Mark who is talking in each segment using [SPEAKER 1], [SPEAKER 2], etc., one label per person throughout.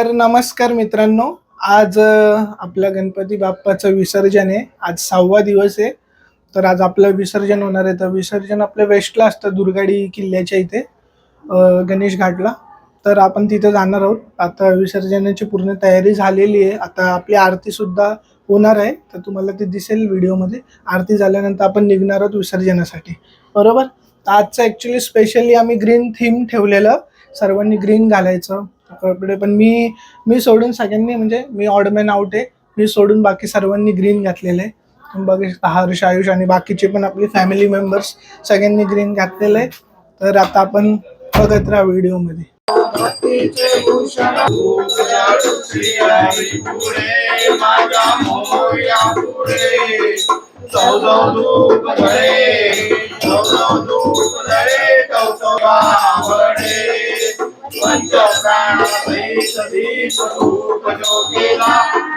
[SPEAKER 1] तर नमस्कार मित्रांनो आज आपल्या गणपती बाप्पाचं विसर्जन आहे. आज सहावा दिवस आहे. तर आज आपलं विसर्जन होणार आहे. तर विसर्जन आपल्या वेस्टला असतं दुर्गाडी किल्ल्याच्या इथे गणेश घाटला. तर आपण तिथे जाणार आहोत. आता विसर्जनाची पूर्ण तयारी झालेली आहे. आता आपली आरती सुद्धा होणार आहे. तर तुम्हाला ते दिसेल व्हिडिओमध्ये. आरती झाल्यानंतर आपण निघणार आहोत विसर्जनासाठी. बरोबर? तर आजचं ॲक्च्युली स्पेशली आम्ही ग्रीन थीम ठेवलेलं. सर्वांनी ग्रीन घालायचं. कपडे पण मी मी सोडून सगळ्यांनी म्हणजे मी ऑडमॅन आउट आहे. मी सोडून बाकी सर्वांनी ग्रीन घातलेलं आहे. तुम्ही बघू शकता हर्ष आयुष आणि बाकीचे पण आपले फॅमिली मेंबर्स सगळ्यांनी ग्रीन घातलेले तर आता आपण बघत राहा व्हिडिओमध्ये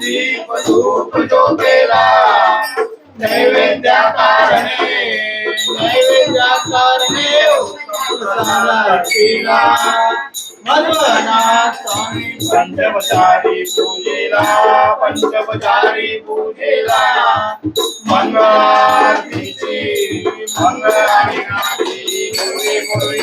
[SPEAKER 2] दीप धूप जो केला नैवेद्या कारणे नैवेद्या कारणे केला स्वामी पंचपचारी पूजेला पंचपचारी पूजेला मंगळारतीची मंगळारती पूर्वी पूर्वी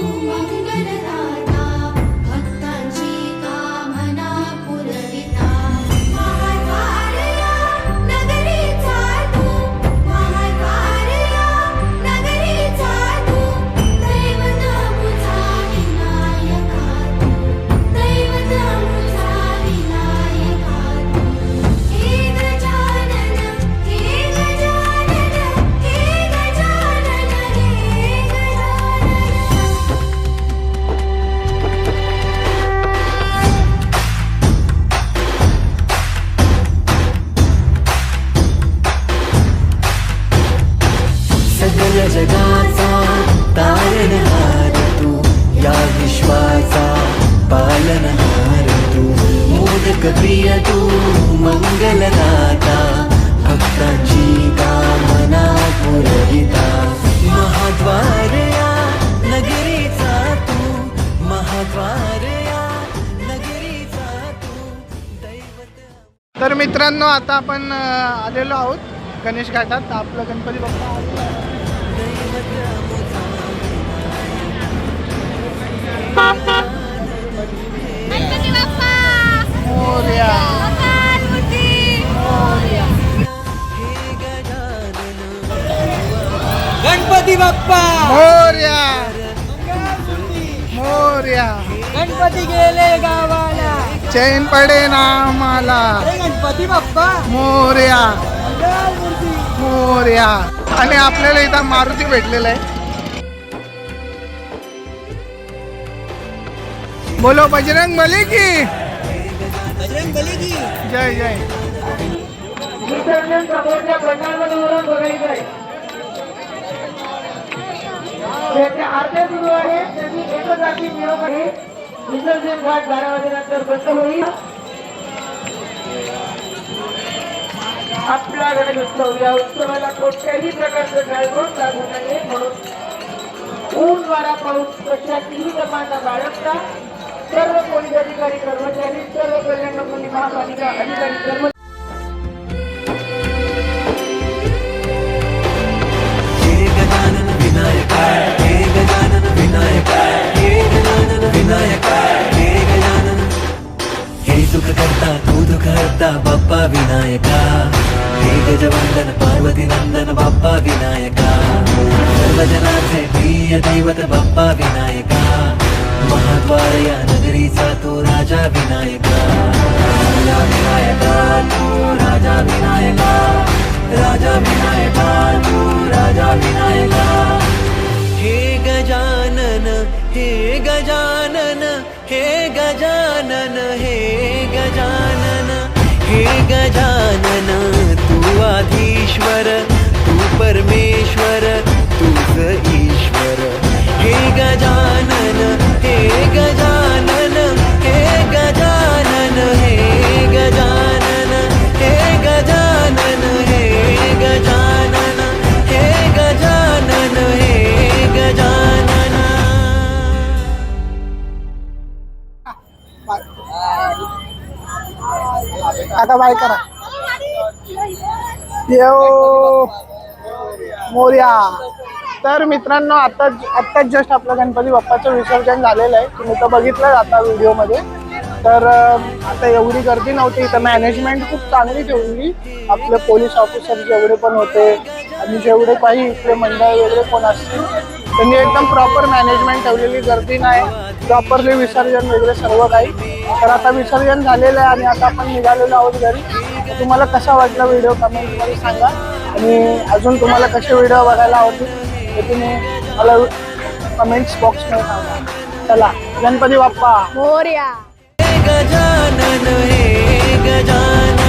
[SPEAKER 3] तू मोदक प्रिय तू मंगलदाता भक्तांची कामना पुरविता.
[SPEAKER 4] महाद्वार या नगरीचा तू महाद्वार या नगरीचा तू दैवत
[SPEAKER 1] तर मित्रांनो आता आपण आलेलो आहोत गणेश घाटात. आपलं गणपती बाप्पा आलेला मोरया. मोरया.
[SPEAKER 4] गणपती गेले गावाला.
[SPEAKER 1] चैन पडे ना आम्हाला.
[SPEAKER 4] गणपती बाप्पा.
[SPEAKER 1] मोरया. मोर्या. आणि आपल्याला इथं मारुती भेटलेला आहे. बोलो बजरंग बली की.
[SPEAKER 4] बजरंग बली की.
[SPEAKER 1] जय जय.
[SPEAKER 2] विसर्जन समोरच्या पंडालमध्ये आहे. आहे. विसर्जन घाट बारा वाजेनंतर बंद होईल. आपला गणेशोत्सव या उत्सवाला कोणत्याही प्रकारचं गाळगोळ लागू नये म्हणून. ऊन वारा पाऊस कशातीही जमाना बाळगता सर्व पोलीस अधिकारी कर्मचारी सर्व कल्याण महापालिका अधिकारी कर्मचारी
[SPEAKER 4] गजवंदन पार्वती नंदन बाप्पा विनायका सर्वजनाचे प्रिय दैवत बाप्पा विनायका महाद्वार या नगरीचा तो राजा विनायका राजा विनायका राजा विनायका राजा विनायका तू राजा विनायका हे गजानन हे गजानन हे गजानन हे ईश्वर तू परमेश्वर तूच ईश्वर. हे गजानन हे गजानन हे गजानन हे गजानन हे गजानन हे गजानन हे गजानन हे गजानन.
[SPEAKER 1] आता बाय करा. येऊ मोर्या. तर मित्रांनो आता आत्ताच जस्ट आपलं गणपती बाप्पाचं विसर्जन झालेलं आहे. तुम्ही तर बघितलं आता व्हिडिओमध्ये. तर आता एवढी गर्दी नव्हती. इथं मॅनेजमेंट खूप चांगली ठेवली. आपले पोलीस ऑफिसर जेवढे पण होते आणि जेवढे काही इथले मंडळ वगैरे कोण असतील त्यांनी एकदम प्रॉपर मॅनेजमेंट ठेवलेली. गर्दी नाही. प्रॉपरली विसर्जन वगैरे सर्व काही. तर आता विसर्जन झालेलं आहे आणि आता आपण निघालेलो आहोत घरी. तुम्हाला कसा वाटला व्हिडिओ कमेंटमध्ये सांगा. आणि अजून तुम्हाला कसे व्हिडिओ बघायला आवडतील ते तुम्ही मला कमेंट्स बॉक्समध्ये सांगा. चला गणपती बाप्पा.
[SPEAKER 3] मोर्या.
[SPEAKER 4] गजानन हे गजानन